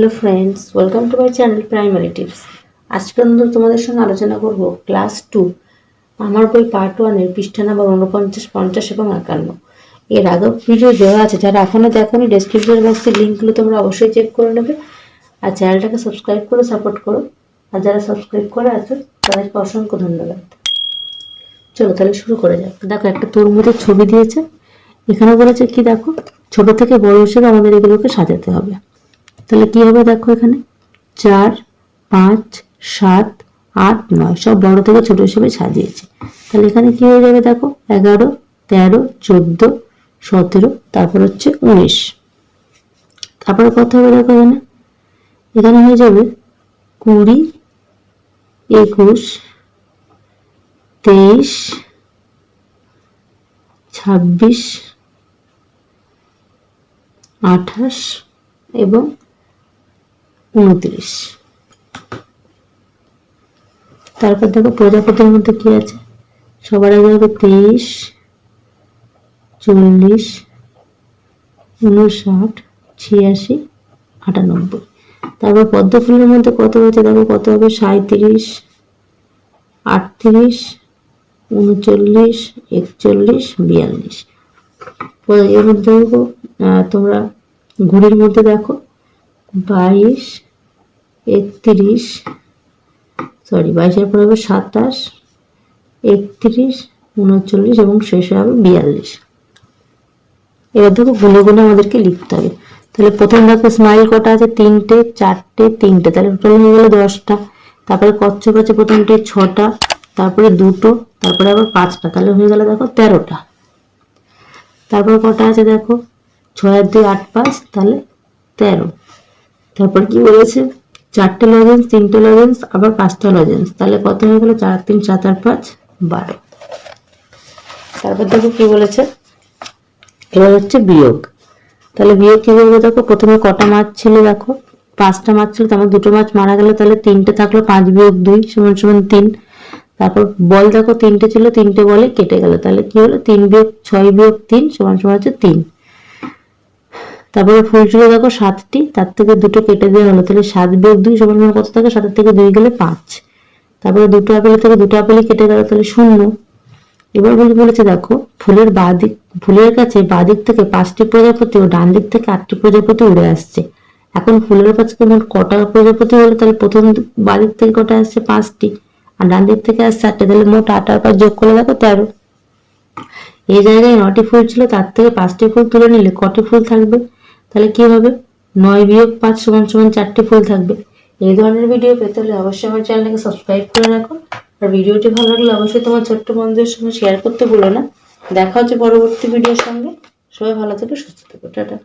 Hello friends welcome to my channel primary tips আজকে আমরা তোমাদের সঙ্গে আলোচনা করব ক্লাস টু, আমার বই পার্ট ওয়ানের পৃষ্ঠা নাম্বার উনপঞ্চাশ পঞ্চাশ এবং একান্ন। এর আগেও ভিডিও দেওয়া আছে, যারা এখনও দেখোনি ডেসক্রিপশন বক্সের লিঙ্কগুলো তোমরা অবশ্যই চেক করে নেবে। আর চ্যানেলটাকে সাবস্ক্রাইব করে সাপোর্ট করো। আর যারা সাবস্ক্রাইব করে আছো, তাদেরকে অসংখ্য ধন্যবাদ। চলো তাহলে শুরু করে যাক। দেখো, একটা তরমুজের ছবি দিয়েছে। এখানে বলেছে কি দেখো, ছোট থেকে বড় হিসেবে আমাদের এগুলোকে সাজাতে হবে। তাহলে কি হবে দেখো এখানে? চার, পাঁচ, সাত, আট, নয়, সব বড় থেকে ছোট হিসেবে সাজিয়েছে। তাহলে এখানে কি হয়ে যাবে দেখো? এগারো, তেরো, চোদ্দ, সতেরো, তারপর হচ্ছে উনিশ। তারপরে কত হবে দেখো এখানে? এখানে হয়ে যাবে কুড়ি, একুশ, তেইশ, ছাব্বিশ, আঠাশ এবং উনত্রিশ। তারপর দেখো প্রজাপতির মধ্যে কি আছে? সবার আগে হবে তেইশ, চল্লিশ, উনষাট, ছিয়াশি, আটানব্বই। তারপর পদ্ম ফুলের মধ্যে কত হয়েছে দেখো? কত হবে? সাঁত্রিশ আটত্রিশ, উনচল্লিশ, একচল্লিশ, বিয়াল্লিশ। এর মধ্যে দেখো তোমরা ঘুড়ির মধ্যে দেখো, বাইশ একত্রিশ সরি বাইশের পরে হবে সাতাশ, একত্রিশ, উনচল্লিশ এবং শেষে হবে বিয়াল্লিশ। এবার দেখো গুনে গুনে আমাদেরকে লিখতে হবে। তাহলে প্রথম দেখো স্মাইল কটা আছে? তিনটে, চারটে, তিনটে। তাহলে টোটাল হয়ে গেলো দশটা। তারপরে কচ্ছপ আছে প্রথমটে, ছটা, তারপরে দুটো, তারপরে আবার পাঁচটা। তাহলে হয়ে গেল দেখো তেরোটা। তারপর কটা আছে দেখো? ছয়, দুই, আট, পাঁচ, তাহলে তেরো। তারপর কি বলেছে? চারটে লজেন্স তিনটে লজেন্স আবার পাঁচটা লজেন্স তাহলে কত হয়ে গেল? চার, তিন, সাত, আট, পাঁচ, বারো। তারপর দেখো কি বলেছে? এবার হচ্ছে বিয়োগ। তাহলে বিয়োগ কি করবে দেখো? প্রথমে কটা মাছ ছিল দেখো? পাঁচটা মাছ ছিল, তারপর দুটো মাছ মারা গেল তাহলে তিনটে থাকল, পাঁচ বিয়োগ দুই, সমান সমান তিন। তারপর বল দেখো, তিনটে ছিল, তিনটে বলে কেটে গেল। তাহলে কি হলো? তিন বিয়োগ ছয় বিয়োগ তিন, সমান সমান হচ্ছে তিন। তারপরে ফুল ছিল দেখো সাতটি, তার থেকে দুটো কেটে দেওয়া হলো। তাহলে সাত বিয়োগ দুই সমান কত থাকে? সাতের থেকে দুই গেলে পাঁচ। তারপরে দুটো আপেল থেকে দুটো আপেলই কেটে গেল, তাহলে শূন্য। এবার বলি বলেছে, দেখো, ফুলের বাঁ দিক ফুলের কাছে বাঁ দিক থেকে পাঁচটি প্রজাপতি ও ডান দিক থেকে আটটি প্রজাপতি উড়ে আসছে। এখন ফুলের কাছে মোট কটা প্রজাপতি হলো? তাহলে প্রথম বাঁ দিক থেকে কটা আসছে? পাঁচটি। আর ডান দিক থেকে আসছে চারটে তাহলে মোট আট আর পাঁচ যোগ করে দেখো তেরো। এই জায়গায় নটি ফুল ছিল, তার থেকে পাঁচটি ফুল তুলে নিলে কটি ফুল থাকবে? তাহলে কি হবে? নয় বিয়োগ পাঁচ সমান সমান চারটি ফুল থাকবে। এই ধরনের ভিডিও পেতে হলে অবশ্যই আমার চ্যানেলটাকে সাবস্ক্রাইব করে রাখো। আর ভিডিওটি ভালো লাগলে অবশ্যই তোমার ছোট্ট বন্ধুদের সঙ্গে শেয়ার করতে ভুলো না। দেখা হচ্ছে পরবর্তী ভিডিওর সঙ্গে। সবাই ভালো থেকে, সুস্থ থেকো, টাটা।